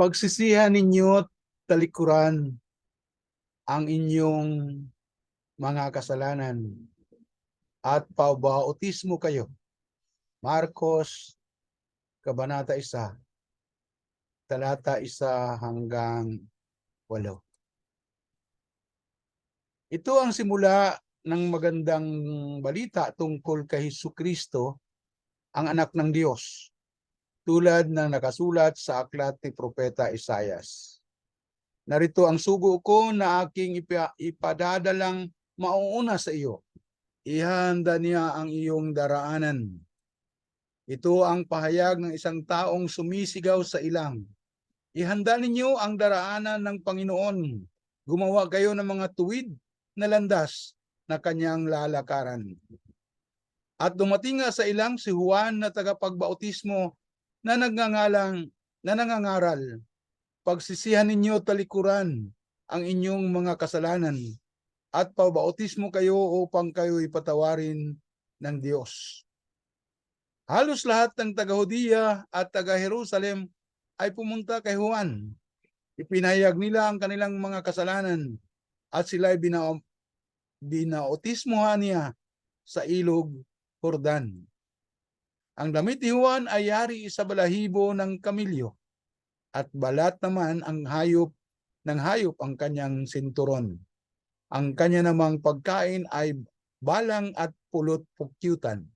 pagsisihan ninyo talikuran ang inyong mga kasalanan at paubautismo kayo. Marcos, Kabanata 1, talata 1 hanggang 8. Ito ang simula ng magandang balita tungkol kay Hesus Kristo, ang anak ng Diyos tulad ng nakasulat sa aklat ni Propeta Isayas. Narito ang sugo ko na aking ipa- ipadadalang mauuna sa iyo. Ihanda niya ang iyong daraanan. Ito ang pahayag ng isang taong sumisigaw sa ilang. Ihanda ninyo ang daraanan ng Panginoon. Gumawa kayo ng mga tuwid na landas na kanyang lalakaran. At dumating nga sa ilang si Juan na tagapagbautismo na nagngangalang na nangangaral pagsisihan ninyo talikuran ang inyong mga kasalanan at pabautismo kayo upang kayo ipatawarin ng Diyos. Halos lahat ng taga-Hudiya at taga-Jerusalem ay pumunta kay Juan. Ipinahayag nila ang kanilang mga kasalanan at sila ay bina binautismohan niya sa ilog Jordan. Ang damit ni Juan ay yari sa balahibo ng kamilyo at balat naman ang hayop ng hayop ang kanyang sinturon. Ang kanya namang pagkain ay balang at pulot pukyutan.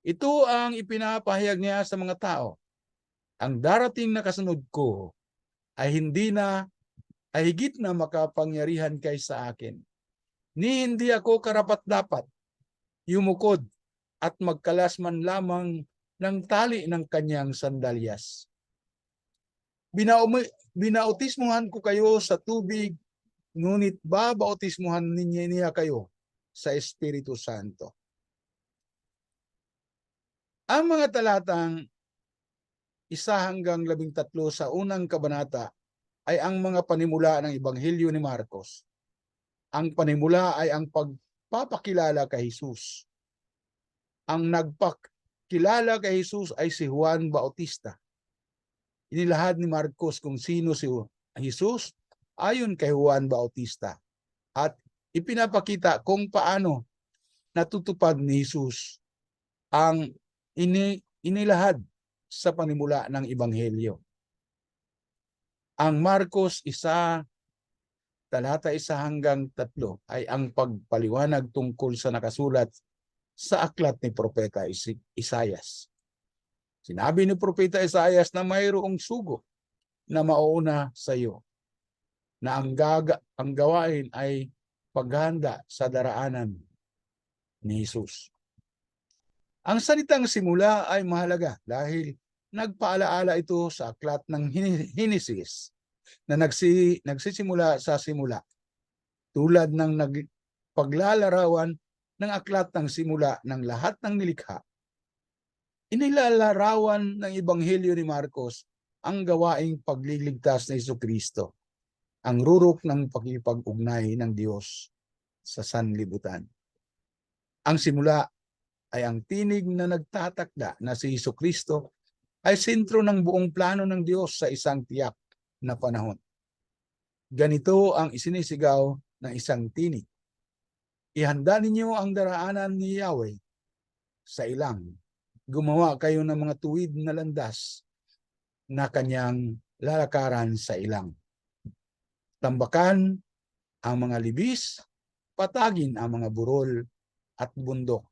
Ito ang ipinapahayag niya sa mga tao. Ang darating na kasunod ko ay hindi na ay higit na makapangyarihan kaysa akin. Ni hindi ako karapat-dapat yumukod at magkalas man lamang ng tali ng kanyang sandalyas. Binaumi, binautismuhan ko kayo sa tubig, ngunit babautismuhan ninyo niya kayo sa Espiritu Santo. Ang mga talatang isa hanggang labing tatlo sa unang kabanata ay ang mga panimula ng Ebanghelyo ni Marcos. Ang panimula ay ang pagpapakilala kay Jesus ang nagpakilala kay Jesus ay si Juan Bautista. Inilahad ni Marcos kung sino si Jesus ayon kay Juan Bautista. At ipinapakita kung paano natutupad ni Jesus ang ini, inilahad sa panimula ng Ebanghelyo. Ang Marcos isa talata isa hanggang tatlo ay ang pagpaliwanag tungkol sa nakasulat sa aklat ni Propeta Is- Isayas. Sinabi ni Propeta Isayas na mayroong sugo na mauna sa iyo na ang, gaga, ang gawain ay paghanda sa daraanan ni Jesus. Ang salitang simula ay mahalaga dahil nagpaalaala ito sa aklat ng Hin- Hinesis na nagsi, nagsisimula sa simula tulad ng nag, paglalarawan ng aklat ng simula ng lahat ng nilikha. Inilalarawan ng Ebanghelyo ni Marcos ang gawaing pagliligtas ni Hesus Kristo, ang rurok ng pakipag-ugnay ng Diyos sa sanlibutan. Ang simula ay ang tinig na nagtatakda na si Hesus Kristo ay sentro ng buong plano ng Diyos sa isang tiyak na panahon. Ganito ang isinisigaw ng isang tinig. Ihanda ninyo ang daraanan ni Yahweh sa ilang. Gumawa kayo ng mga tuwid na landas na kanyang lalakaran sa ilang. Tambakan ang mga libis, patagin ang mga burol at bundok,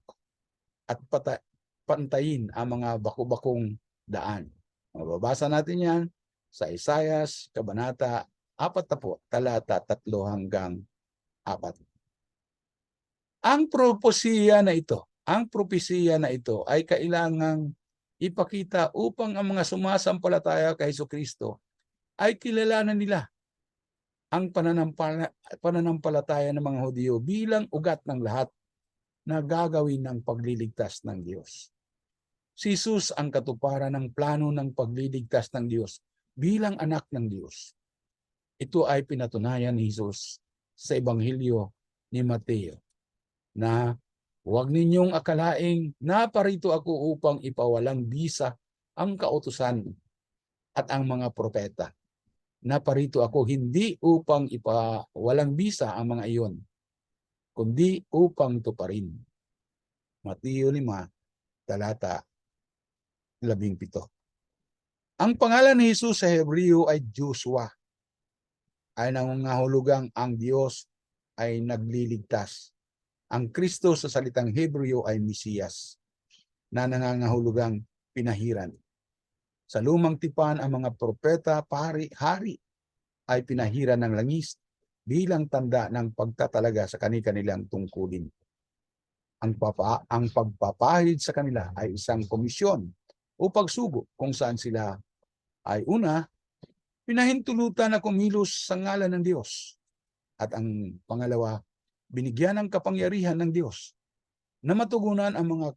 at pata- pantayin ang mga baku-bakong daan. Mababasa natin yan sa Isayas, Kabanata 40, talata 3 hanggang 4. Ang propesiya na ito, ang propesiya na ito ay kailangang ipakita upang ang mga sumasampalataya kay Hesus Kristo ay kilalanan nila ang pananampala, pananampalataya ng mga Hudyo bilang ugat ng lahat na gagawin ng pagliligtas ng Diyos. Si Jesus ang katuparan ng plano ng pagliligtas ng Diyos bilang anak ng Diyos. Ito ay pinatunayan ni Jesus sa Ebanghelyo ni Mateo na huwag ninyong akalaing naparito ako upang ipawalang bisa ang kautusan at ang mga propeta. Naparito ako hindi upang ipawalang bisa ang mga iyon, kundi upang tuparin. Mateo 5, talata 17. Ang pangalan ni Jesus sa Hebreo ay Joshua. Ay nangungahulugang ang Diyos ay nagliligtas. Ang Kristo sa salitang Hebreo ay Mesiyas na nangangahulugang pinahiran. Sa lumang tipan ang mga propeta, pari, hari ay pinahiran ng langis bilang tanda ng pagtatalaga sa kani-kanilang tungkulin. Ang, papa, ang pagpapahid sa kanila ay isang komisyon o pagsugo kung saan sila ay una, pinahintulutan na kumilos sa ngalan ng Diyos. At ang pangalawa, binigyan ng kapangyarihan ng Diyos na matugunan ang mga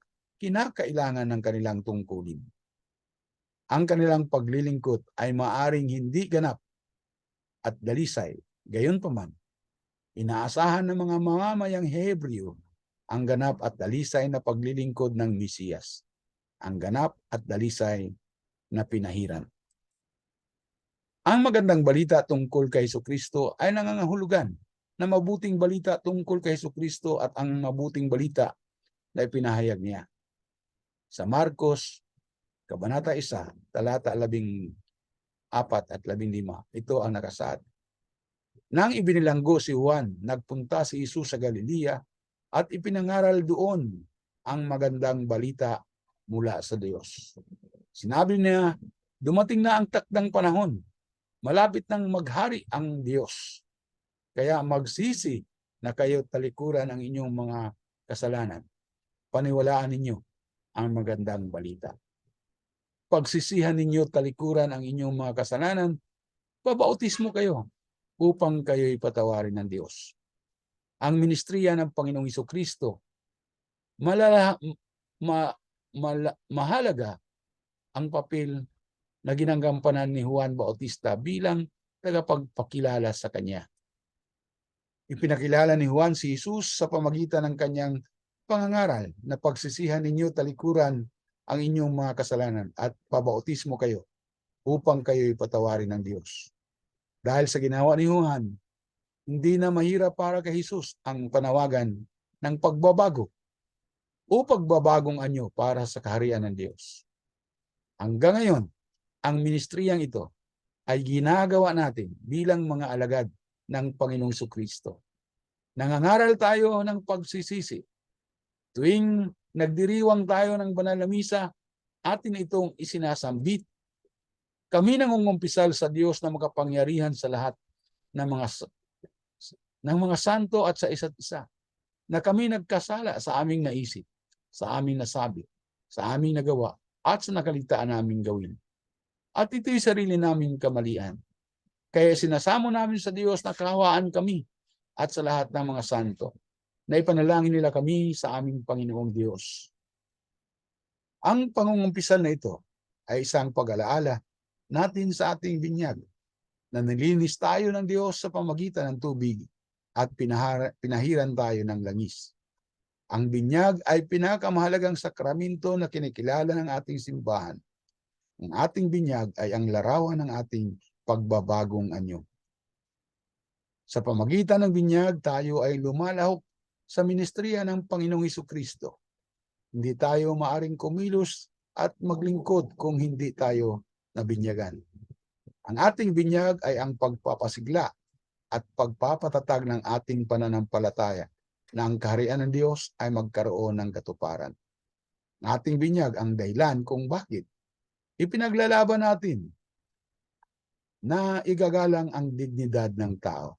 kinakailangan ng kanilang tungkulin. Ang kanilang paglilingkod ay maaring hindi ganap at dalisay. Gayon pa man, inaasahan ng mga mamamayang Hebreo ang ganap at dalisay na paglilingkod ng Mesiyas ang ganap at dalisay na pinahiran. Ang magandang balita tungkol kay Kristo ay nangangahulugan na mabuting balita tungkol kay Hesus Kristo at ang mabuting balita na ipinahayag niya. Sa Marcos, Kabanata 1, talata 14 at 15, ito ang nakasaad. Nang ibinilanggo si Juan, nagpunta si Jesus sa Galilea at ipinangaral doon ang magandang balita mula sa Diyos. Sinabi niya, dumating na ang takdang panahon. Malapit nang maghari ang Diyos. Kaya magsisi na kayo talikuran ang inyong mga kasalanan. Paniwalaan ninyo ang magandang balita. Pagsisihan ninyo talikuran ang inyong mga kasalanan, pabautismo kayo upang kayo'y patawarin ng Diyos. Ang ministriya ng Panginoong Iso Kristo, malala, ma, mala, mahalaga ang papel na ginagampanan ni Juan Bautista bilang tagapagpakilala sa kanya. Ipinakilala ni Juan si Jesus sa pamagitan ng kanyang pangangaral na pagsisihan ninyo talikuran ang inyong mga kasalanan at pabautismo kayo upang kayo ipatawarin ng Diyos. Dahil sa ginawa ni Juan, hindi na mahirap para kay Jesus ang panawagan ng pagbabago o pagbabagong anyo para sa kaharian ng Diyos. Hanggang ngayon, ang ministriyang ito ay ginagawa natin bilang mga alagad ng Panginoong Kristo. Nangangaral tayo ng pagsisisi. Tuwing nagdiriwang tayo ng banal na misa, atin itong isinasambit. Kami nangungumpisal sa Diyos na makapangyarihan sa lahat ng mga ng mga santo at sa isa't isa na kami nagkasala sa aming naisip sa aming nasabi, sa aming nagawa, at sa nakalitaan namin gawin. At ito'y sarili naming kamalian. Kaya sinasamo namin sa Diyos na kahawaan kami at sa lahat ng mga santo na ipanalangin nila kami sa aming Panginoong Diyos. Ang pangungumpisal na ito ay isang pag-alaala natin sa ating binyag na nilinis tayo ng Diyos sa pamagitan ng tubig at pinahara, pinahiran tayo ng langis. Ang binyag ay pinakamahalagang sakraminto na kinikilala ng ating simbahan. Ang ating binyag ay ang larawan ng ating pagbabagong anyo. Sa pamagitan ng binyag, tayo ay lumalahok sa ministriya ng Panginoong Hesus Kristo. Hindi tayo maaring kumilos at maglingkod kung hindi tayo nabinyagan. Ang ating binyag ay ang pagpapasigla at pagpapatatag ng ating pananampalataya na ang kaharian ng Diyos ay magkaroon ng katuparan. Ang ating binyag ang dahilan kung bakit ipinaglalaban natin na igagalang ang dignidad ng tao.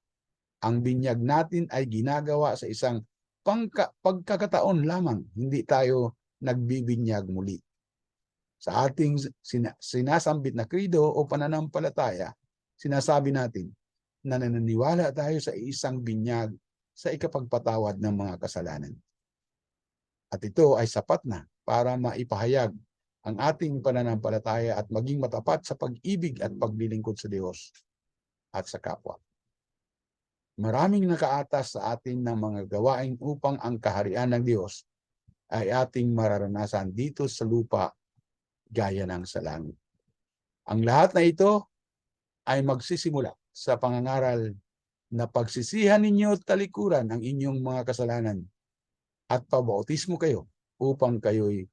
Ang binyag natin ay ginagawa sa isang pangka, pagkakataon lamang, hindi tayo nagbibinyag muli. Sa ating sina, sinasambit na krido o pananampalataya, sinasabi natin na naniniwala tayo sa isang binyag sa ikapagpatawad ng mga kasalanan. At ito ay sapat na para maipahayag ang ating pananampalataya at maging matapat sa pag-ibig at paglilingkod sa Diyos at sa kapwa. Maraming nakaatas sa atin ng mga gawain upang ang kaharian ng Diyos ay ating mararanasan dito sa lupa gaya ng sa langit. Ang lahat na ito ay magsisimula sa pangangaral na pagsisihan ninyo at talikuran ang inyong mga kasalanan at pabautismo kayo upang kayo'y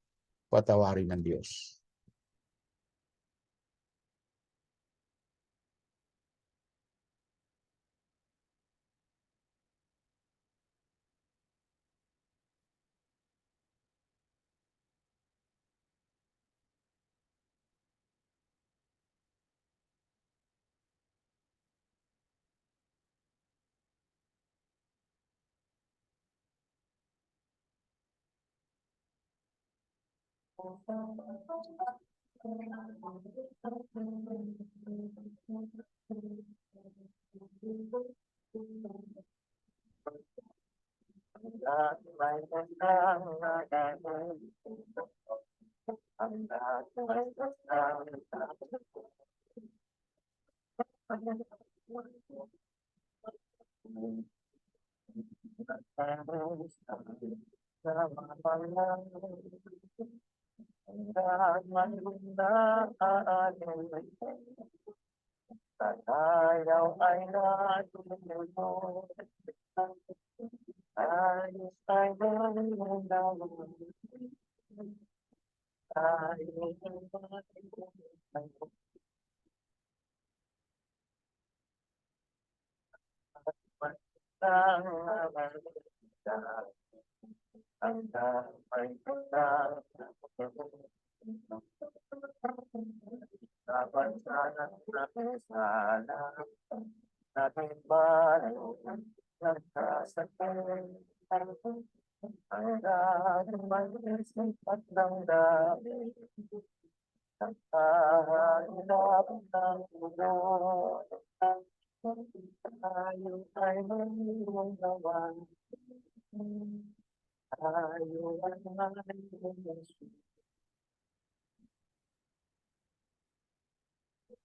patawarin ng Diyos. Ayaw ay natulog. Ayos ay nalulundaw. Ayos ay ang damay ko na dapat sana natin sana natin ba nagkasakit ang daming mag-isip at damdamin ang kahirap ng mundo tayo ay manilungawan tayo ay manilungawan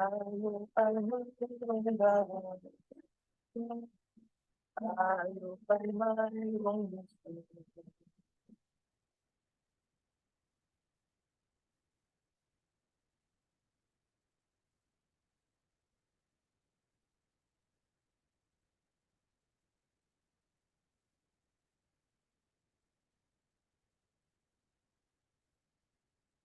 I will, I will, I will, I will, I will, I will,